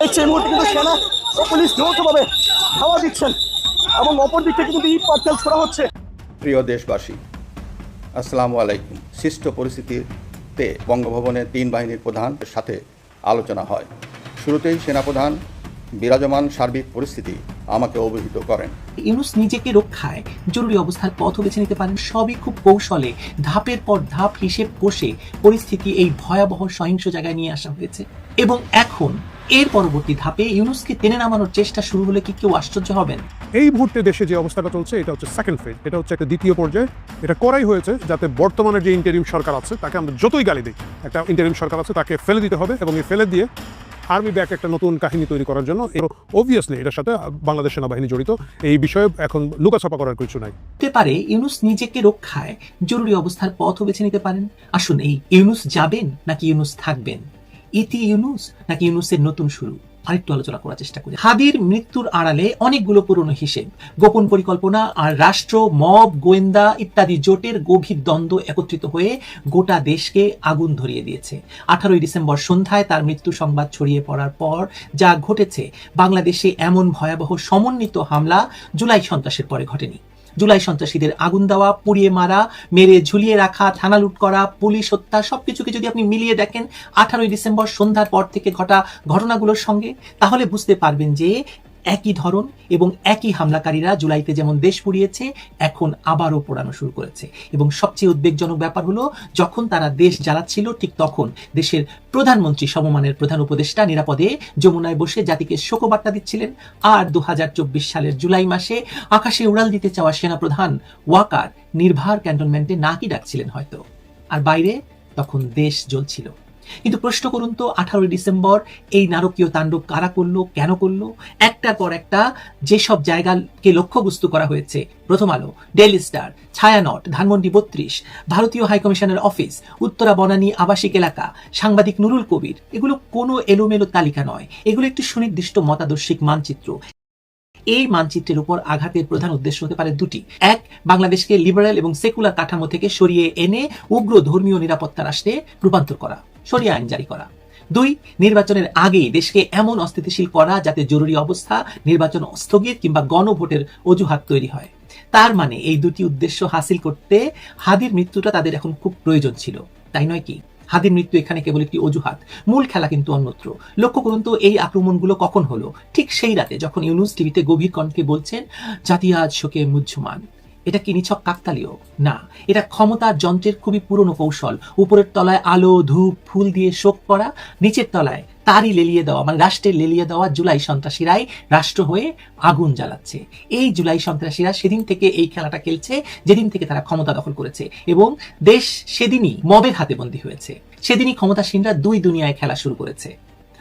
দেখছি এই মুহূর্তে কিন্তু সেনা ও পুলিশ যৌথভাবে হাওয়া দিচ্ছেন এবং অপর দিক থেকে কিন্তু ইট পাটকেল ছোড়া হচ্ছে। প্রিয় দেশবাসী আসসালামু আলাইকুম। সৃষ্ট পরিস্থিতিতে বঙ্গভবনে তিন বাহিনীর প্রধানের সাথে আলোচনা হয়। শুরুতেই সেনাপ্রধান বিরাজমান সার্বিক পরিস্থিতি আমাকে অবহিত করেন। ইউনুস নিজেকে রক্ষায় জরুরি অবস্থার পথও বেছে নিতে পারেন সবই খুব কৌশলে ধাপের পর ধাপ হিসেব কষে পরিস্থিতি এই ভয়াবহ সহিংস জায়গায় নিয়ে আসা হয়েছে। এবং এখন এর পরবর্তী ধাপে ইউনুসকে টেনে নামানোর চেষ্টা শুরু হলে কি কেউ আশ্চর্য হবেন? এই মুহূর্তে দেশে যে অবস্থাটা চলছে এটা হচ্ছে সেকেন্ড ফেজ এটা হচ্ছে একটা দ্বিতীয় পর্যায়ে। এটা করাই হয়েছে যাতে বর্তমানে যে ইন্টারিম সরকার আছে তাকে আমরা যতই গালি দিই একটা ইন্টারিম সরকার আছে তাকে ফেলে দিতে হবে এবং এই ফেলে দিয়ে আর্মি ব্যাক একটা নতুন কাহিনী তৈরি করার জন্য অবভিয়াসলি এটার সাথে বাংলাদেশ সেনাবাহিনী জড়িত। এই বিষয়ে এখন লুকাছাপা করার কিছু নাই। হতে পারে ইউনুস নিজেকে রক্ষায় জরুরি অবস্থার পথও বেছে নিতে পারেন। আসুন এই ইউনুস যাবেন নাকি ইউনুস থাকবেন? ইতি ইউনুস নাকি ইউনুসের নতুন শুরু? আরেকটু আলোচনা করার চেষ্টা করি। হাদির মৃত্যুর আড়ালে অনেকগুলো পুরনো হিসেব। গোপন পরিকল্পনা আর রাষ্ট্র, মব, গোয়েন্দা ইত্যাদি জোটের গভীর দ্বন্দ্ব একত্রিত হয়ে গোটা দেশকে আগুন ধরিয়ে দিয়েছে। আঠারোই ডিসেম্বর সন্ধ্যায় তার মৃত্যু সংবাদ ছড়িয়ে পড়ার পর যা ঘটেছে, বাংলাদেশে এমন ভয়াবহ সমন্বিত হামলা জুলাই সন্ত্রাসের পরে ঘটেনি। জুলাই সন্ত্রাসীদের আগুন দেওয়া, পুড়িয়ে মারা, মেরে ঝুলিয়ে রাখা, থানা লুট করা, পুলিশ হত্যা, সবকিছুকে যদি আপনি মিলিয়ে দেখেন, আঠারোই ডিসেম্বর সন্ধ্যার পর থেকে ঘটা ঘটনাগুলোর সঙ্গে, তাহলে বুঝতে পারবেন যে একই ধরন এবং একই হামলাকারীরা জুলাইতে যেমন দেশ পুড়িয়েছে, এখন আবারও পোড়ানো শুরু করেছে। এবং সবচেয়ে উদ্বেগজনক ব্যাপার হলো, যখন তারা দেশ জ্বালাচ্ছিল, ঠিক তখন দেশের প্রধানমন্ত্রী, সমমানের প্রধান উপদেষ্টা নিরাপদে যমুনায় বসে জাতিকে শোকবার্তা দিচ্ছিলেন। আর দু হাজার চব্বিশ সালের জুলাই মাসে আকাশে উড়াল দিতে চাওয়া সেনাপ্রধান ওয়াকার নির্ভার ক্যান্টনমেন্টে নাকি ডাকছিলেন হয়তো। আর বাইরে তখন দেশ জ্বলছিল। কিন্তু প্রশ্ন করুন তো, আঠারোই ডিসেম্বর এই নারকীয় তাণ্ডব কারা করল, কেন করল? একটার পর একটা যেসব জায়গাকে লক্ষ্যবস্তু করা হয়েছে, প্রথম আলো ডেইলি স্টার ছায়ানট, ধানমন্ডি বত্রিশ, ভারতীয় হাইকমিশনের অফিস উত্তরা বনানী আবাসিক এলাকা, সাংবাদিক নুরুল কবির, এগুলো কোনো এলোমেলো তালিকা নয়। এগুলো একটি সুনির্দিষ্ট মতাদর্শিক মানচিত্র। এই মানচিত্রের উপর আঘাতের প্রধান উদ্দেশ্য হতে পারে দুটি। এক, বাংলাদেশকে লিবারেল এবং সেকুলার কাঠামো থেকে সরিয়ে এনে উগ্র ধর্মীয় নিরাপত্তা রাষ্ট্রে রূপান্তর করা। সরিয়ে আইন জারি করা। দুই, নির্বাচনের আগে দেশকে এমন অস্থিতিশীল করা যাতে জরুরি অবস্থা, নির্বাচন স্থগিত কিংবা গণভোটের অজুহাত তৈরি হয়। তার মানে এই দুটি উদ্দেশ্য হাসিল করতে হাদির মৃত্যুটা তাদের এখন খুব প্রয়োজন ছিল। তাই নয় কি? হাদির মৃত্যু এখানে কেবল একটি অজুহাত, মূল খেলা কিন্তু অন্যত্র। লক্ষ্য করুন তো, এই আক্রমণগুলো কখন হলো? ঠিক সেই রাতে যখন ইউনুস টিভিতে গভীর কণ্ঠে বলছেন, জাতি আজ শোকে মুহ্যমান। এটা কি নিছক কাকতালীয়? না, এটা ক্ষমতার যন্ত্রের খুবই পুরনো কৌশল। উপরের তলায় আলো, ধূপ, ফুল দিয়ে শোক করা, নিচের তলায় তারই লেলিয়ে দেওয়া মানে রাষ্ট্রের লেলিয়ে দেওয়া জুলাই সন্ত্রাসীরাই রাষ্ট্র হয়ে আগুন জ্বালাচ্ছে। এই জুলাই সন্ত্রাসীরা সেদিন থেকে এই খেলাটা খেলছে, যেদিন থেকে তারা ক্ষমতা দখল করেছে এবং দেশ সেদিনই মবের হাতে বন্দী হয়েছে। সেদিনই ক্ষমতাসীনরা দুই দুনিয়ায় খেলা শুরু করেছে।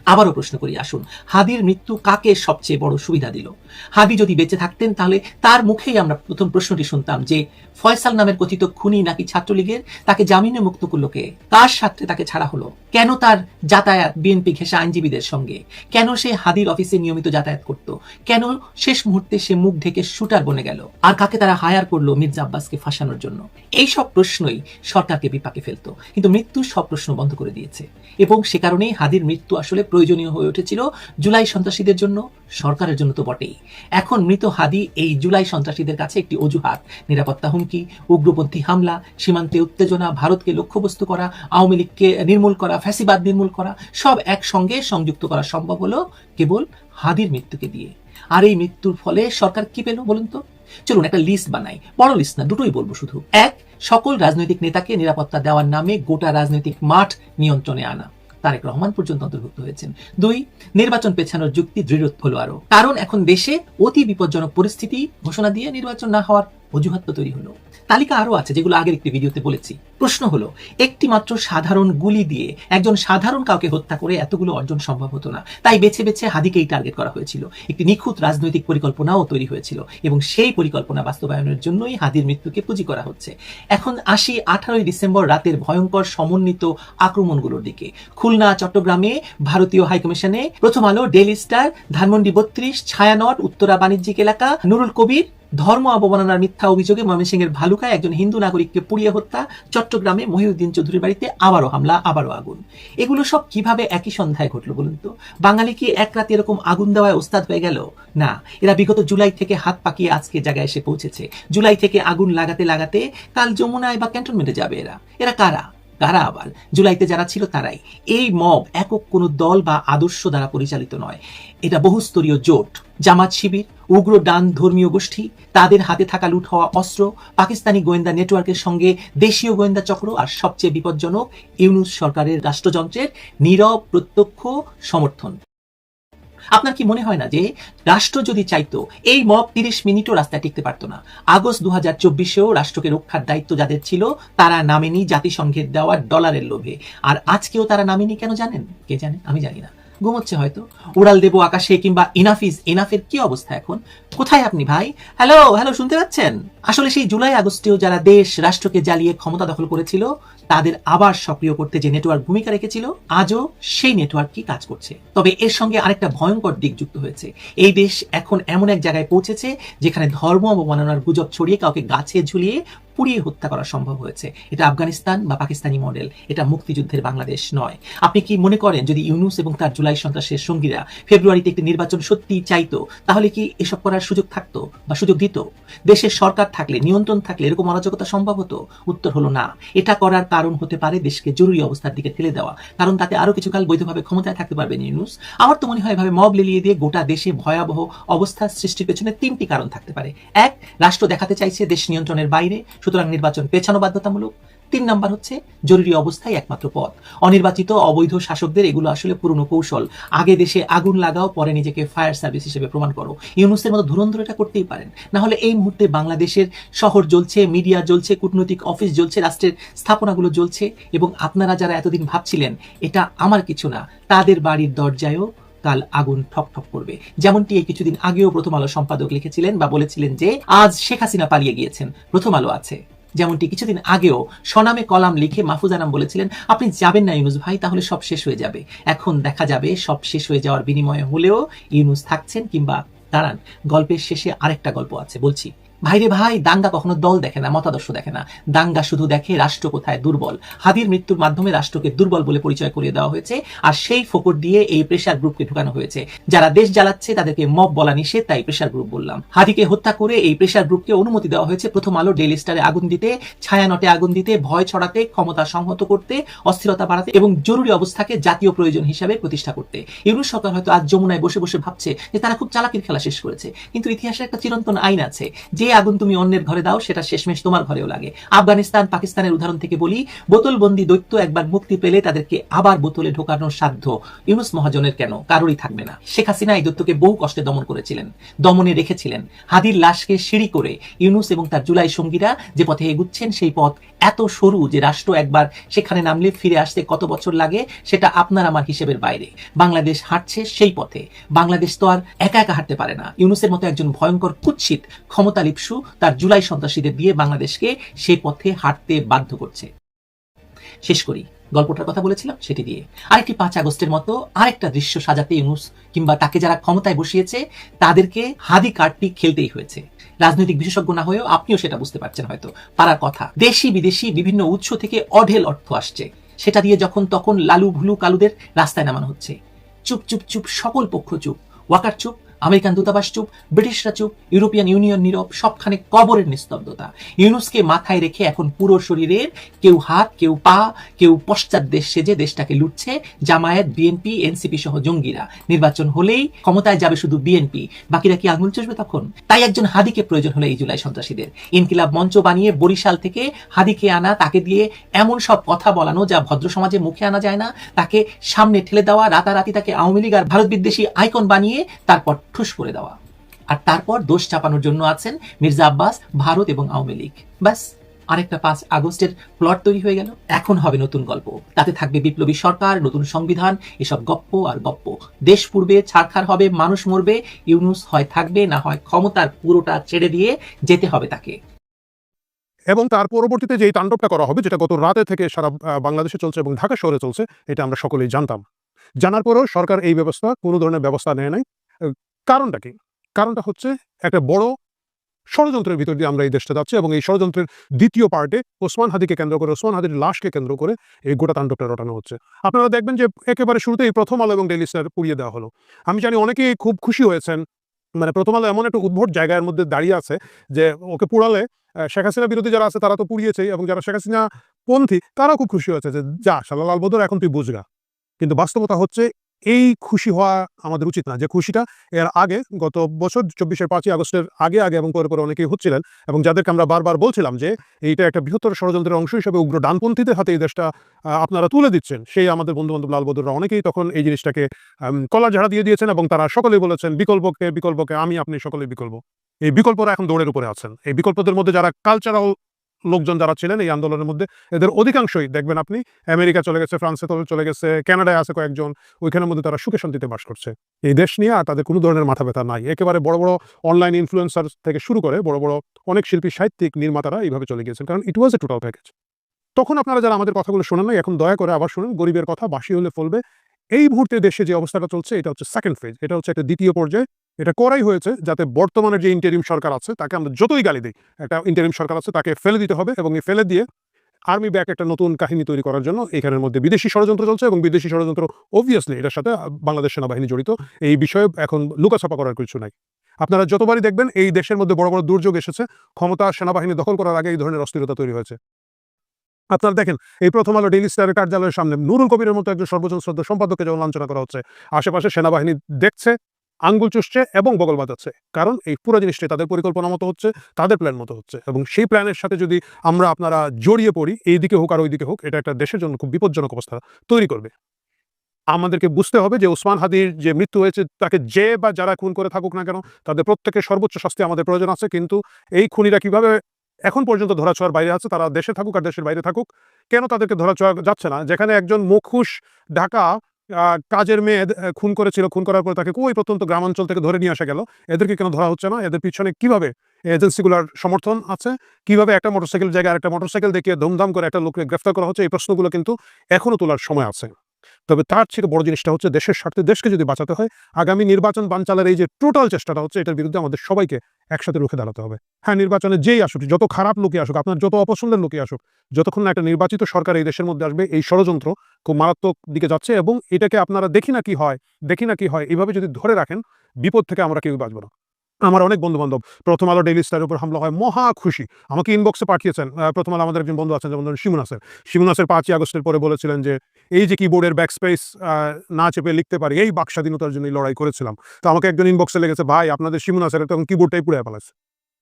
আবারও প্রশ্ন করি, আসুন। হাদির মৃত্যু কাকে সবচেয়ে বড় সুবিধা দিল? হাদি যদি বেঁচে থাকতেন, তাহলে তার মুখেই আমরা প্রথম প্রশ্নটি শুনতাম যে, ফয়সাল নামের কথিত খুনি নাকি ছাত্রলীগের? তাকে জামিনে মুক্ত করল কে? কার সাথে তাকে ছাড়া হলো? কেন তার যাতায়াত বিএনপি ঘেঁষা আইনজীবীদের সঙ্গে? কেন সে হাদির অফিসে নিয়মিত যাতায়াত করত? কেন শেষ মুহূর্তে সে মুখ ঢেকে শুটার বনে গেল? আর কাকে তারা হায়ার করল মির্জা আব্বাসকে ফাঁসানোর জন্য? এই সব প্রশ্নই সরকারকে বিপাকে ফেলতো। কিন্তু মৃত্যু সব প্রশ্ন বন্ধ করে দিয়েছে। এবং সে কারণেই হাদির মৃত্যু আসলে প্রয়োজনীয় হয়ে উঠেছিল জুলাই সন্ত্রাসীদের জন্য, সরকারের জন্য তো বটেই। এখন মৃত হাদি এই জুলাই সন্ত্রাসীদের কাছে একটি অজুহাত। নিরাপত্তা হুমকি, উগ্রপন্থী হামলা, সীমান্তে উত্তেজনা, ভারতকে লক্ষ্যবস্তু করা, আওয়ামী লীগকে নির্মূল করা, ফ্যাসিবাদ নির্মূল করা, সব একসঙ্গে সংযুক্ত করা সম্ভব হলো কেবল হাদির মৃত্যুকে দিয়ে। আর এই মৃত্যুর ফলে সরকার কি পেল বলুন তো? চলুন একটা লিস্ট বানাই। বড় লিস্ট না, দুটোই বলব শুধু। এক সকল রাজনৈতিক নেতাকে নিরাপত্তা দেওয়ার নামে গোটা রাজনৈতিক মাঠ নিয়ন্ত্রণে আনা। তারেক রহমান পর্যন্ত অন্তর্ভুক্ত হয়েছেন। দুই, নির্বাচন পেছানোর যুক্তি দৃঢ় হলো আরও কারণ এখন দেশে অতি বিপজ্জনক পরিস্থিতি, ঘোষণা দিয়ে নির্বাচন না হওয়ার অজুহাত তৈরি হলো। তালিকা আরও আছে যেগুলো আগের একটি ভিডিওতে বলেছি। প্রশ্ন হলো একটি মাত্র সাধারণ গুলি দিয়ে একজন সাধারণ কাউকে হত্যা করে এতগুলো অর্জন সম্ভব হতো না। তাই বেছে বেছে হাদিকেই টার্গেট করা হয়েছিল। একটি নিখুঁত রাজনৈতিক পরিকল্পনাও তৈরি হয়েছিল এবং সেই পরিকল্পনা বাস্তবায়নের জন্যই হাদির মৃত্যুকে পুঁজি করা হচ্ছে। এখন আসি আঠারোই ডিসেম্বর রাতের ভয়ঙ্কর সমন্বিত আক্রমণগুলোর দিকে। খুলনা, চট্টগ্রামে ভারতীয় হাইকমিশনে প্রথম আলো ডেলি স্টার ধানমন্ডি বত্রিশ, ছায়ানট, উত্তরা বাণিজ্যিক এলাকা, নুরুল কবির ধর্ম অবমাননার মিথ্যা অভিযোগে ময়মনসিংহের ভালুকায় একজন হিন্দু নাগরিককে পুড়িয়ে হত্যা চট্টগ্রামে মহিউদ্দিন চৌধুরীর বাড়িতে আবারও হামলা, আবারও আগুন। এগুলো সব কীভাবে একই সন্ধ্যায় ঘটলো বলুন তো? বাঙালি কি এক রাতে এরকম আগুন দেওয়ায় ওস্তাদ হয়ে গেল? না, এরা বিগত জুলাই থেকে হাত পাকিয়ে আজকে জায়গায় এসে পৌঁছেছে। জুলাই থেকে আগুন লাগাতে লাগাতে কাল যমুনায় বা ক্যান্টনমেন্টে যাবে এরা। এরা কারা? কারা আবার জুলাইতে যারা ছিল তারাই। এই মব একক কোন দল বা আদর্শ দ্বারা পরিচালিত নয়। এটা বহুস্তরীয় জোট। জামাত শিবির, উগ্র ডান ধর্মীয় গোষ্ঠী, তাদের হাতে থাকা লুট হওয়া অস্ত্র, পাকিস্তানি গোয়েন্দা নেটওয়ার্কের সঙ্গে দেশীয় গোয়েন্দা চক্র আর সবচেয়ে বিপজ্জনক ইউনুস সরকারের রাষ্ট্রযন্ত্রের নীরব প্রত্যক্ষ সমর্থন। আপনার কি মনে হয় না যে রাষ্ট্র যদি চাইতো এই মব তিরিশ মিনিটও রাস্তায় টিকতে পারতো না? আগস্ট দু হাজার চব্বিশেও রাষ্ট্রকে রক্ষার দায়িত্ব যাদের ছিল, তারা নামেনি জাতিসংঘের দেওয়া ডলারের লোভে। আর আজকেও তারা নামেনি কেন জানেন? কে জানে? আমি জানি না। ঘুমোচ্ছে হয়তো। উড়াল দেবো আকাশে কিংবা ইনাফিস ইনাফের কি অবস্থা এখন? কোথায় আপনি ভাই? হ্যালো হ্যালো শুনতে পাচ্ছেন? আসলে সেই জুলাই আগস্টেও যারা দেশ, রাষ্ট্রকে জ্বালিয়ে ক্ষমতা দখল করেছিল, তাদের আবার সক্রিয় করতে যে নেটওয়ার্ক ভূমিকা রেখেছিল, আজও সেই নেটওয়ার্ক কি কাজ করছে? তবে এর সঙ্গে আরেকটা ভয়ঙ্কর দিক যুক্ত হয়েছে। এই দেশ এখন এমন এক জায়গায় পৌঁছেছে, যেখানে ধর্ম অবমাননার গুজব ছড়িয়ে কাউকে গাছে ঝুলিয়ে পুড়িয়ে হত্যা করা সম্ভব হয়েছে। এটা আফগানিস্তান বা পাকিস্তানি মডেল, এটা মুক্তিযুদ্ধের বাংলাদেশ নয়। আপনি কি মনে করেন, যদি ইউনুস এবং তার জুলাই সন্ত্রাসের সঙ্গীরা ফেব্রুয়ারিতে একটি নির্বাচন সত্যি চাইতো, তাহলে কি এসব করার সুযোগ থাকতো বা সুযোগ দিত? দেশের সরকার থাকলে, নিয়ন্ত্রণ থাকলে এরকম অরাজকতা সম্ভব হতো? উত্তর হলো না। এটা করার কারণ হতে পারে দেশকে জরুরি অবস্থার দিকে ঠেলে দেওয়া, কারণ তাতে আরও কিছুকাল বৈধভাবে ক্ষমতায় থাকতে পারবেন ইউনুস। আমার তো মনে হয় এভাবে মব লেলিয়ে দিয়ে গোটা দেশে ভয়াবহ অবস্থা সৃষ্টির পেছনে তিনটি কারণ থাকতে পারে। এক, রাষ্ট্র দেখাতে চাইছে দেশ নিয়ন্ত্রণের বাইরে সুতরাং নির্বাচন পেছানো বাধ্যতামূলক। তিন নাম্বার হচ্ছে, জরুরি অবস্থায় একমাত্র পথ। অনির্বাচিত, অবৈধ শাসকদের এগুলো আসলে পুরনো কৌশল। আগে দেশে আগুন লাগাও, পরে নিজেকে ফায়ার সার্ভিস হিসেবে প্রমাণ করো। ইউনুসের মতো ধুরন্ধর এটা করতেই পারেন। না হলে এই মুহূর্তে বাংলাদেশের শহর জ্বলছে, মিডিয়া জ্বলছে, কূটনৈতিক অফিস জ্বলছে, রাষ্ট্রের স্থাপনাগুলো জ্বলছে, এবং আপনারা যারা এতদিন ভাবছিলেন, এটা আমার কিছু না, তাদের বাড়ির দরজায়ও কাল আগুন ঠক ঠক করবে। যেমনটি এই কিছুদিন আগেও প্রথম আলো সম্পাদক লিখেছিলেন বা বলেছিলেন যে, আজ শেখ হাসিনা পালিয়ে গিয়েছেন, প্রথম আলো আছে। যেমনটি কিছুদিন আগেও সনামে কলাম লিখে মাহফুজ আনাম বলেছিলেন, আপনি যাবেন না ইউনুস ভাই, তাহলে সব শেষ হয়ে যাবে। এখন দেখা যাবে সব শেষ হয়ে যাওয়ার বিনিময়ে হলেও ইউনুস থাকছেন কিংবা দাঁড়ান, গল্পের শেষে আরেকটা গল্প আছে, বলছি। ভাইরে ভাই, দাঙ্গা কখনো দল দেখে না, মতাদর্শ দেখে না। দাঙ্গা শুধু দেখে রাষ্ট্র কোথায় দুর্বল। হাদির মৃত্যুর মাধ্যমে রাষ্ট্রকে দুর্বল বলে পরিচয় করিয়ে দেওয়া হয়েছে আর সেই ফোকর দিয়ে এই প্রেশার গ্রুপকে ঢুকানো হয়েছে। যারা দেশ জ্বালাচ্ছে, তাদেরকে মব বলা নিষেধ, তাই প্রেশার গ্রুপ বললাম। হাদিকে হত্যা করে এই প্রেশার গ্রুপকে অনুমতি দেওয়া হয়েছে প্রথম আলো ডেইলি স্টারে আগুন দিতে ছায়ানটে আগুন দিতে, ভয় ছড়াতে, ক্ষমতা সংহত করতে, অস্থিরতা বাড়াতে এবং জরুরি অবস্থাকে জাতীয় প্রয়োজন হিসাবে প্রতিষ্ঠা করতে। ইউনুস সরকার হয়তো আজ যমুনায় বসে বসে ভাবছে যে তারা খুব চালাকির খেলা শেষ করেছে। কিন্তু ইতিহাসে একটা চিরন্তন আইন আছে যে আগুন তুমি অন্যের ঘরে দাও, সেটা শেষমেশ তোমার ঘরেও লাগে। আফগানিস্তান, পাকিস্তানের উদাহরণ থেকে বলি, বোতলবন্দি দৈত্য একবার মুক্তি পেলে তাদেরকে আবার বোতলে ঢোকানোর সাধ্য। ইউনুস মহাজনের কেন? কারোরই থাকবে না। শেখ হাসিনা এই দৈত্যকে বহু কষ্টে দমন করেছিলেন, দমনে রেখেছিলেন। হাদির লাশকে সিঁড়ি করে ইউনুস এবং তার জুলাই সঙ্গীরা যে পথে এগুচ্ছেন, সেই পথ এত সরু যে রাষ্ট্র একবার সেখানে নামলে ফিরে আসতে কত বছর লাগে, সেটা আপনার আমার হিসেবের বাইরে। বাংলাদেশ হাঁটছে সেই পথে। বাংলাদেশ তো আর একা একা হাঁটতে পারে না। ইউনুসের মতো একজন ভয়ঙ্কর কুৎসিত ক্ষমতা লিপসু তার জুলাই সন্ত্রাসীদের দিয়ে বাংলাদেশকে সেই পথে হাঁটতে বাধ্য করছে। শেষ করি। গল্পটার কথা বলেছিলাম সেটি দিয়ে। আরেকটি পাঁচ আগস্টের মতো আরেকটা দৃশ্য সাজাতে ইউনুস কিংবা তাকে যারা ক্ষমতায় বসিয়েছে, তাদেরকে হাদি কার্ডটি খেলতেই হয়েছে। রাজনৈতিক বিশেষজ্ঞ না হয়েও আপনিও সেটা বুঝতে পারছেন হয়তো। পারার কথা, দেশি বিদেশি বিভিন্ন উৎস থেকে অঢেল অর্থ আসছে। সেটা দিয়ে যখন তখন লালু ভুলু কালুদের রাস্তায় নামানো হচ্ছে। চুপ চুপ চুপ সকল পক্ষ চুপ। ওয়াকার চুপ আমেরিকান দূতাবাস চুপ, ব্রিটিশরা চুপ, ইউরোপিয়ান ইউনিয়ন নীরব, সবখানে কবরের নিস্তব্ধতা। ইউনুসকে মাথায় রেখে এখন পুরো শরীরের কেউ হাত, কেউ পা, কেউ পশ্চাৎ দেশ সেজে দেশটাকে লুটছে জামায়াত, বিএনপি, এনসিপি সহ জঙ্গিরা। নির্বাচন হলেই ক্ষমতায় যাবে শুধু বিএনপি। বাকিরা কি আঙুল চষবে তখন? তাই একজন হাদিকে প্রয়োজন হলো এই জুলাই সন্ত্রাসীদের। ইনকিলাব মঞ্চ বানিয়ে বরিশাল থেকে হাদিকে আনা, তাকে দিয়ে এমন সব কথা বলানো যা ভদ্র সমাজে মুখে আনা যায় না, তাকে সামনে ঠেলে দেওয়া, রাতারাতি তাকে আওয়ামী লীগ আর ভারত বিদ্বেষী আইকন বানিয়ে তারপর ঠুস করে দেওয়া। আর তারপর দোষ চাপানোর জন্য আছেন মির্জা আব্বাস, ভারত এবং আওয়ামী লীগ। ব্যাস, আরেকটা পাঁচ আগস্টের প্লট তৈরি হয়ে গেল। এখন হবে নতুন গল্প। তাতে থাকবে বিপ্লবী সরকার, নতুন সংবিধান, এসব গপ্প আর গপ্প। দেশ পূর্বে ছাড়খার হবে, মানুষ মরবে, ইউনুস হয় থাকবে, না হয় ক্ষমতার পুরোটা ছেড়ে দিয়ে যেতে হবে তাকে। এবং তার পরবর্তীতে যে তাণ্ডবটা করা হবে, যেটা গত রাতে থেকে সারা বাংলাদেশে চলছে এবং ঢাকা শহরে চলছে, এটা আমরা সকলেই জানতাম। জানার পরেও সরকার এই ব্যবস্থা কোনো ধরনের ব্যবস্থা নেয় নাই। কারণটা কি? কারণটা হচ্ছে একটা বড় ষড়যন্ত্রের ভিতর দিয়ে আমরা এই দেশটা যাচ্ছি এবং এই ষড়যন্ত্রের দ্বিতীয় পার্টে ওসমান হাদিকে কেন্দ্র করে, ওসমান হাদির লাশকে কেন্দ্র করে এই গোটা তাণ্ডবটা রটানো হচ্ছে। আপনারা দেখবেন যে একেবারে শুরুতেই প্রথম আলো এবং ডেলি স্টার পুড়িয়ে দেওয়া হলো। আমি জানি অনেকেই খুব খুশি হয়েছেন মানে প্রথম আলো এমন একটা উদ্ভট জায়গার মধ্যে দাঁড়িয়ে আছে যে ওকে পুড়ালে শেখ হাসিনা বিরোধী যারা আছে তারা তো পুড়িয়েছেই এবং যারা শেখ হাসিনা পন্থী তারাও খুব খুশি হয়েছে যে যা শালা লাল বদর এখন তুই বুঝগা। কিন্তু বাস্তবতা হচ্ছে এই খুশি হওয়া আমাদের উচিত না। যে খুশিটা এর আগে গত বছর চব্বিশের পাঁচই আগস্টের আগে আগে এবং পরে পরে অনেকেই হচ্ছিলেন এবং যাদেরকে আমরা বারবার বলছিলাম যে এইটা একটা বৃহত্তর ষড়যন্ত্রের অংশ হিসেবে উগ্র ডানপন্থীদের হাতে এই দেশটা আপনারা তুলে দিচ্ছেন। সেই আমাদের বন্ধু বান্ধব লাল বদররা অনেকেই তখন এই জিনিসটাকে কলার ঝাড়া দিয়ে দিয়েছেন এবং তারা সকলেই বলেছেন, বিকল্পকে বিকল্পকে আমি, আপনি সকলেই বিকল্প। এই বিকল্পরা এখন দৌড়ের উপরে আছেন। এই বিকল্পদের মধ্যে যারা কালচারাল লোকজন যারা ছিলেন এই আন্দোলনের মধ্যে, এদের অধিকাংশই, দেখবেন আপনি, আমেরিকা চলে গেছে, ফ্রান্সে চলে গেছে, কানাডায় আছে কয়েকজন, ওইখানের মধ্যে তারা সুখে শান্তিতে বাস করছে। এই দেশ নিয়ে আর তাদের কোনো ধরনের মাথা ব্যথা নাই। একেবারে বড় বড় অনলাইন ইনফ্লুয়েন্সার থেকে শুরু করে, বড় বড় অনেক শিল্পী, সাহিত্যিক নির্মাতারা এইভাবে চলে গিয়েছেন, কারণ ইট ওয়াজ এ টোটাল প্যাকেজ তখন আপনারা যারা আমাদের কথাগুলো শোনেন নাই, এখন দয়া করে আবার শুনুন, গরিবের কথা বাসি হলে ফলবে। এই মুহূর্তে দেশে যে অবস্থাটা চলছে, এটা হচ্ছে সেকেন্ড ফেজ এটা হচ্ছে একটা দ্বিতীয় পর্যায়ে এটা করাই হয়েছে যাতে বর্তমানে যে ইন্টারিম সরকার আছে, তাকে আমরা যতই গালি দিই, একটা ইন্টারিম সরকার আছে, তাকে ফেলে দিতে হবে এবং এই ফেলে দিয়ে আর্মি ব্যাক একটা নতুন কাহিনী তৈরি করার জন্য এখানের মধ্যে বিদেশি ষড়যন্ত্র চলছে এবং বিদেশি ষড়যন্ত্র অবভিয়াসলি এটার সাথে বাংলাদেশ সেনাবাহিনী জড়িত। এই বিষয়ে এখন লুকাছাপা করার কিছু নাই। আপনারা যতবারই দেখবেন এই দেশের মধ্যে বড় বড় দুর্যোগ এসেছে, ক্ষমতা সেনাবাহিনী দখল করার আগে এই ধরনের অস্থিরতা তৈরি হয়েছে। আপনারা দেখেন, এই প্রথম আলো ডেইলি স্টারের কার্যালয়ের সামনে নুরুল কবিরের মতো একজন সর্বজন শ্রদ্ধা সম্পাদককে যেমন লাঞ্ছনা করা হচ্ছে, আশেপাশে সেনাবাহিনী দেখছে আঙ্গুল চুষছে এবং বগল বাজাচ্ছে। কারণ এই পুরো জিনিসটাই তাদের পরিকল্পনা মতো হচ্ছে, তাদের প্ল্যান মতো হচ্ছে। এবং সেই প্ল্যানের সাথে যদি আমরা আপনারা জড়িয়ে পড়ি, এই দিকে হোক আর ওই দিকে হোক, এটা একটা দেশের জন্য খুব বিপজ্জনক অবস্থা তৈরি করবে। আমাদেরকে বুঝতে হবে যে ওসমান হাদির যে মৃত্যু হয়েছে, তাকে যে বা যারা খুন করে থাকুক না কেন, তাদের প্রত্যেকের সর্বোচ্চ শাস্তি আমাদের প্রয়োজন আছে। কিন্তু এই খুনিরা কীভাবে এখন পর্যন্ত ধরাছোঁয়ার বাইরে আছে, তারা দেশে থাকুক আর দেশের বাইরে থাকুক, কেন তাদেরকে ধরাছোঁয়া যাচ্ছে না? যেখানে একজন মুখুশ ঢাকা কাজের মেয়ে খুন করেছিল, খুন করার পর তাকে ওই প্রত্যন্ত গ্রামাঞ্চল থেকে ধরে নিয়ে আসা গেল। এদেরকে কেন ধরা হচ্ছে না? এদের পিছনে কীভাবে এজেন্সিগুলোর সমর্থন আছে? কীভাবে একটা মোটরসাইকেল জায়গায় একটা মোটরসাইকেল দেখিয়ে ধুমধাম করে একটা লোককে গ্রেফতার করা হচ্ছে? এই প্রশ্নগুলো কিন্তু এখনও তোলার সময় আছে। তবে তার থেকে বড় জিনিসটা হচ্ছে দেশের স্বার্থে দেশকে যদি বাঁচাতে হয়, আগামী নির্বাচন বানচালের এই যে টোটাল চেষ্টাটা হচ্ছে, এটার বিরুদ্ধে আমাদের সবাইকে একসাথে রুখে দাঁড়াতে হবে। হ্যাঁ নির্বাচনে যেই আসুক, যত খারাপ লোকই আসুক, আপনার যত অপছন্দের লোকই আসুক, যতক্ষণ না একটা নির্বাচিত সরকার এই দেশের মধ্যে আসবে, এই ষড়যন্ত্র খুব মারাত্মক দিকে যাচ্ছে এবং এটাকে আপনারা দেখি না কি হয়, দেখি না কি হয় এইভাবে যদি ধরে রাখেন, বিপদ থেকে আমরা কেউ বাঁচবো না। আমার অনেক বন্ধু বান্ধব প্রথম আলো ডেইলি স্টারের উপর হামলা হয়, মহা খুশি। আমাকে ইনবক্সে পাঠিয়েছেন প্রথম আলো আমাদের একজন বন্ধু আছেন, যেমন ধরুন শিমুন নাসের শিমুন নাসের পাঁচই আগস্টের পরে বলেছিলেন যে, এই যে কিবোর্ডের ব্যাক স্পেস না চেপে লিখতে পারি, এই বাক স্বাধীনতার জন্য লড়াই করেছিলাম। তো আমাকে একজন ইনবক্সে লেগেছে, ভাই, আপনাদের শিমুন নাসের তখন কিবোর্ডটাই পুড়ে ফেলেছে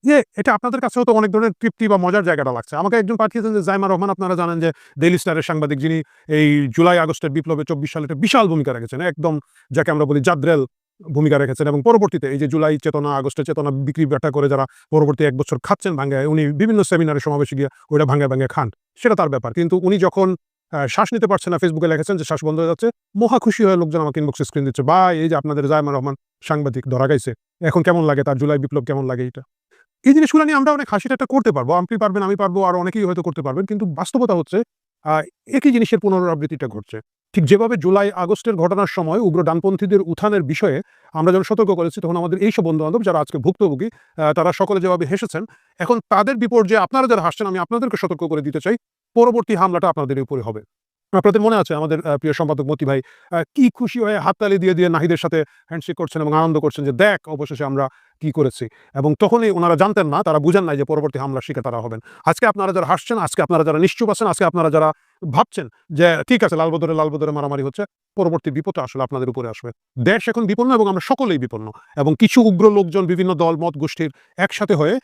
যে এটা আপনাদের কাছেও তো অনেক ধরনের তৃপ্তি বা মজার জায়গাটা লাগছে। আমাকে একজন পাঠিয়েছেন যে, জাইমা রহমান, আপনারা জানেন যে ডেইলি স্টারের সাংবাদিক যিনি এই জুলাই আগস্টের বিপ্লবে চব্বিশ সালে একটা বিশাল ভূমিকা রেখেছেন, একদম যাকে আমরা বলি জাদ্রেল। ভূমিকা রেখেছেন এবং পরবর্তীতে এই যে জুলাই চেতনা, আগস্টের চেতনা বিক্রি বাটা করে যারা পরবর্তী এক বছর খাচ্ছেন ভাঙ্গায়, উনি বিভিন্ন সেমিনারে সমাবেশে গিয়ে ওইটা ভাঙ্গায় ভাঙ্গায় খান। সেটা তার ব্যাপার। কিন্তু উনি যখন শ্বাস নিতে পারছেন না, ফেসবুকে লিখেছেন যে শ্বাস বন্ধ হয়ে যাচ্ছে, মহা খুশি হয়ে লোকজন আমাকে ইনবক্সে স্ক্রিন দিচ্ছে বা এই যে আপনাদের জায়মা রহমান সাংবাদিক, ধরা গাইছে এখন কেমন লাগে তার? জুলাই বিপ্লব কেমন লাগে এটা এই জিনিসগুলো নিয়ে আমরা অনেক হাসি ঠাট্টা করতে পারব। আপনি পারবেন, আমি পারব, আর অনেকেই হয়তো করতে পারবেন। কিন্তু বাস্তবতা হচ্ছে একই জিনিসের পুনরাবৃত্তিটা ঘটছে। ঠিক যেভাবে জুলাই, আগস্টের ঘটনার সময় উগ্র ডানপন্থীদের উত্থানের বিষয়ে আমরা যখন সতর্ক করেছি, তখন আমাদের এইসব বন্ধু বান্ধব যারা আজকে ভুক্তভোগী তারা সকলে যেভাবে হেসেছেন, এখন তাদের বিপর্যয়ে আপনারা যারা হাসছেন, আমি আপনাদেরকে সতর্ক করে দিতে চাই, পরবর্তী হামলাটা আপনাদের উপরে হবে। আপনাদের মনে আছে আমাদের প্রিয় সম্পাদক মতি ভাই কি খুশি হয়ে হাততালি দিয়ে দিয়ে নাহিদের সাথে হ্যান্ডশেক করছেন এবং আনন্দ করছেন যে দেখ অবশেষে আমরা কি করেছি? এবং তখনই ওনারা জানতেন না, তারা বুঝেন নাই যে পরবর্তী হামলার শিকার তারা হবেন। আজকে আপনারা যারা হাসছেন, আজকে আপনারা যারা নিশ্চুপ আছেন, আজকে আপনারা যারা ভাবছেন যে, ঠিক আছে, লালবদরে লালবদরে মারামারি হচ্ছে, পরবর্তী বিপদ আসলে আপনাদের উপরে আসবে। দেশ এখন বিপন্ন এবং আমরা সকলেই বিপন্ন। এবং কিছু উগ্র লোকজন, বিভিন্ন দল, মত গোষ্ঠীর একসাথে হয়ে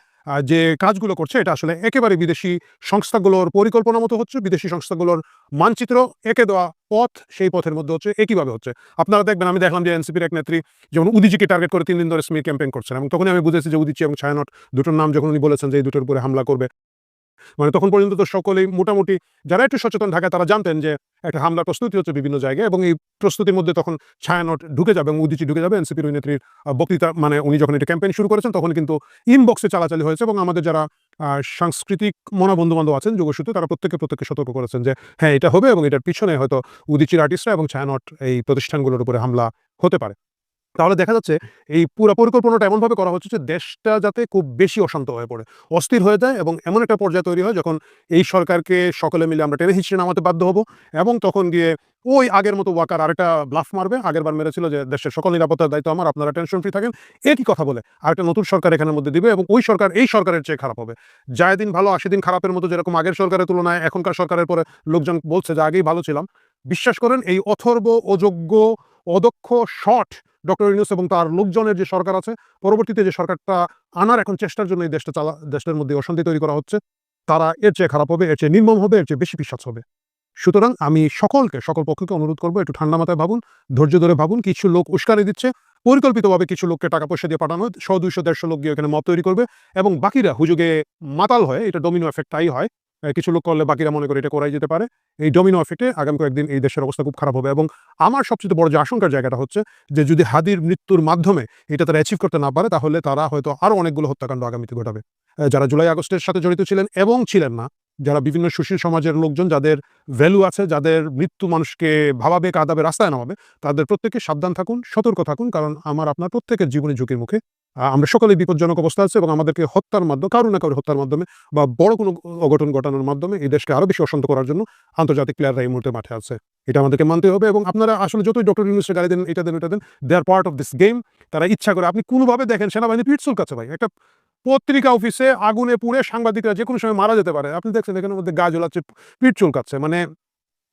যে কাজগুলো করছে, এটা আসলে একেবারে বিদেশি সংস্থাগুলোর পরিকল্পনা মতো হচ্ছে, বিদেশি সংস্থাগুলোর মানচিত্র একে দেওয়া পথ সেই পথের মধ্যে হচ্ছে, একইভাবে হচ্ছে। আপনারা দেখবেন, আমি দেখলাম যে এনসিপির এক নেত্রী, যেমন উদিজিকে টার্গেট করে তিন দিন ধরে স্মির ক্যাম্পেইন করছেন। এবং তখনই আমি বুঝেছি যে উদিচি এবং ছায়ানট, দুটোর নাম যখন উনি বলেছেন যে এই দুটোর উপরে হামলা করবে মানে তখন পর্যন্ত তো সকলেই মোটামুটি যারা একটু সচেতন ঢাকায় তারা জানতেন যে একটা হামলার প্রস্তুতি হচ্ছে বিভিন্ন জায়গায় এবং এই প্রস্তুতির মধ্যে তখন ছায়ানট ঢুকে যাবে এবং উদিচি ঢুকে যাবে, এনসিপির ওই নেত্রীর বক্তৃতা মানে উনি যখন এটা ক্যাম্পেইন শুরু করেছেন তখন কিন্তু ইনবক্সে চালাচালি হয়েছে এবং আমাদের যারা সাংস্কৃতিক মনা বন্ধু বান্ধব আছেন, যোগসূত্রে, তারা প্রত্যেকে প্রত্যেককে সতর্ক করেছেন যে হ্যাঁ এটা হবে এবং এটার পিছনে হয়তো উদিচির আর্টিস্টরা এবং ছায়ানট এই প্রতিষ্ঠানগুলোর উপরে হামলা হতে পারে। তাহলে দেখা যাচ্ছে এই পুরো পরিকল্পনাটা এমনভাবে করা হচ্ছে যে দেশটা যাতে খুব বেশি অশান্ত হয়ে পড়ে, অস্থির হয়ে যায় এবং এমন একটা পর্যায়ে তৈরি হয় যখন এই সরকারকে সকলে মিলে আমরা টেনে হিসেবে নামাতে বাধ্য হব এবং তখন গিয়ে ওই আগের মতো ওয়াকার আরেকটা ব্লাফ মারবে আগের বার মেরেছিল যে দেশের সকল নিরাপত্তার দায়িত্ব আমার, আপনারা টেনশন ফ্রি থাকেন একই কথা বলে? আরেকটা নতুন সরকার এখানের মধ্যে দিবে এবং ওই সরকার, এই সরকারের চেয়ে খারাপ হবে। যায় দিন ভালো আশি দিন খারাপের মতো যেরকম আগের সরকারের তুলনায় এখনকার সরকারের পরে লোকজন বলছে যে আগেই ভালো ছিলাম। বিশ্বাস করেন, এই অথর্ব অযোগ্য অদক্ষ শট ডক্টর ইউনুস এবং তার লোকজনের যে সরকার আছে, পরবর্তীতে যে সরকারটা আনার এখন চেষ্টার জন্য এই দেশটা চালা দেশের মধ্যে অশান্তি তৈরি করা হচ্ছে, তারা এর চেয়ে খারাপ হবে, এর চেয়ে নির্মম হবে, এর চেয়ে বেশি বিশ্বাস হবে। সুতরাং আমি সকলকে, সকল পক্ষকে অনুরোধ করব, একটু ঠান্ডা মাথায় ভাবুন, ধৈর্য ধরে ভাবুন, কিছু লোক উস্কানি দিচ্ছে, পরিকল্পিতভাবে কিছু লোককে টাকা পয়সা দিয়ে পাঠানো, শো দুইশো, দেড়শো লোক গিয়ে এখানে মত তৈরি করবে, এবং বাকিরা হুজুগে মাতাল হয়, এটা ডোমিনো এফেক্ট তাই হয় কিছু লোক করলে বাকিরা মনে করে এটা করাই যেতে পারে। এই ডোমিনো এফেক্টে আগামী কয়েকদিন এই দেশের অবস্থা খুব খারাপ হবে এবং আমার সবচেয়ে বড় যে আশঙ্কার জায়গাটা হচ্ছে যে যদি হাদির মৃত্যুর মাধ্যমে এটা তারা অ্যাচিভ করতে না পারে, তাহলে তারা হয়তো আরও অনেকগুলো হত্যাকাণ্ড আগামীতে ঘটাবে। যারা জুলাই আগস্টের সাথে জড়িত ছিলেন এবং ছিলেন না যারা বিভিন্ন সুশীল সমাজের লোকজন, যাদের ভ্যালু আছে, যাদের মৃত্যু মানুষকে ভাবাবে, কাঁদাবে, রাস্তায় নামাবে, তাদের প্রত্যেকে সাবধান থাকুন, সতর্ক থাকুন, কারণ আমার আপনার প্রত্যেকের জীবনী ঝুঁকির মুখে। আমরা সকলে বিপজ্জনক অবস্থা আছে এবং আমাদেরকে হত্যার মাধ্যমে, কারও না কারও হত্যার মাধ্যমে বা বড় কোনো অঘটন ঘটানোর মাধ্যমে এই দেশকে আরও বেশি অশান্ত করার জন্য আন্তর্জাতিক প্লেয়াররা এই মুহূর্তে মাঠে আছে। এটা আমাদেরকে মানতে হবে এবং আপনারা আসলে যতই ডক্টর ইউনুসের গাড়ি দেন, এটা দেন এটা দেন they are part of this game তারা ইচ্ছা করে, আপনি কোনোভাবে দেখেন সেনাবাহিনী পিটসুল কাছে ভাই। একটা পত্রিকা অফিসে, আগুনে পুড়ে সাংবাদিকরা যে কোনো সময় মারা যেতে পারে। আপনি দেখছেন এখানের মধ্যে গা জ্বলাচ্ছে পিঠ চুলকাচ্ছে। মানে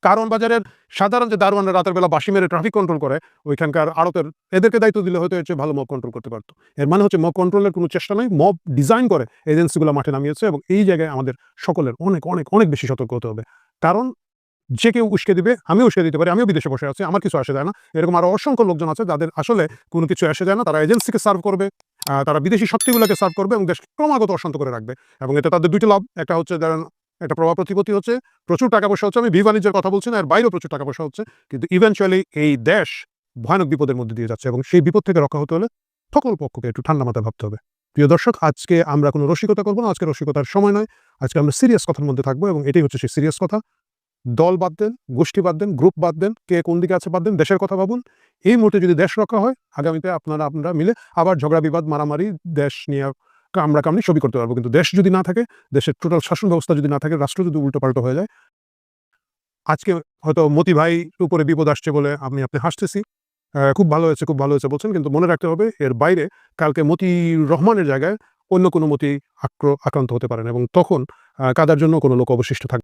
কারণ বাজারের সাধারণ যে দারোয়ানরা রাতের বেলা বাসি মেরে ট্রাফিক কন্ট্রোল করে, ওইখানকার আড়তের, এদেরকে দায়িত্ব দিলে হয়তো চেয়ে ভালো মব কন্ট্রোল করতে পারতো। এর মানে হচ্ছে মব কন্ট্রোলের কোনো চেষ্টা নেই। মব ডিজাইন করে এজেন্সিগুলো মাঠে নামিয়েছে এবং এই জায়গায় আমাদের সকলের অনেক অনেক অনেক বেশি সতর্ক হতে হবে। কারণ যে কেউ উস্কে দিবে, আমিও উস্কে দিতে পারি, আমিও বিদেশে বসে আছি, আমার কিছু আসে যায় না। এরকম আরও অসংখ্য লোকজন আছে, যাদের আসলে কোনো কিছু আসে যায় না, তারা এজেন্সিকে সার্ভ করবে। তারা বিদেশি শক্তিগুলোকে সার্ভ করবে এবং দেশকে ক্রমাগত অশান্ত করে রাখবে। এবং এটা তাদের দুইটি লাভ, একটা হচ্ছে একটা প্রভাব প্রতিপত্তি হচ্ছে, প্রচুর টাকা পয়সা হচ্ছে, আমি বি বাণিজ্যের কথা বলছি না, এর বাইরেও প্রচুর টাকা পয়সা হচ্ছে, কিন্তু ইভেনচুয়ালি এই দেশ ভয়ানক বিপদের মধ্যে দিয়ে যাচ্ছে এবং সেই বিপদ থেকে রক্ষা হতে হলে সকল পক্ষকে একটু ঠান্ডা মাথায় ভাবতে হবে। প্রিয় দর্শক, আজকে আমরা কোনো রসিকতা করব না, আজকে রসিকতার সময় নয়, আজকে আমরা সিরিয়াস কথার মধ্যে থাকব এবং এটাই হচ্ছে সেই সিরিয়াস কথা। দল বাদ দেন, গোষ্ঠী বাদ দেন গ্রুপ বাদ দেন, কে কোন দিকে আছে বাদ দেন, দেশের কথা ভাবুন। এই মুহূর্তে যদি দেশ রক্ষা হয়, আগামীতে আপনারা আপনারা মিলে আবার ঝগড়া, বিবাদ, মারামারি, দেশ নিয়ে কামড়া কামড়ি সবই করতে পারব। কিন্তু দেশ যদি না থাকে, দেশের টোটাল শাসন ব্যবস্থা যদি না থাকে, রাষ্ট্র যদি উল্টো পাল্টো হয়ে যায়, আজকে হয়তো মতি ভাই উপরে বিপদ আসছে বলে আমি আপনি হাসতেছি। খুব ভালো হয়েছে, খুব ভালো হয়েছে বলছেন, কিন্তু মনে রাখতে হবে, এর বাইরে কালকে মতি রহমানের জায়গায় অন্য কোনো মতি আক্র, আক্রান্ত হতে পারেন এবং তখন কাদার জন্য কোনো লোক অবশিষ্ট থাকবে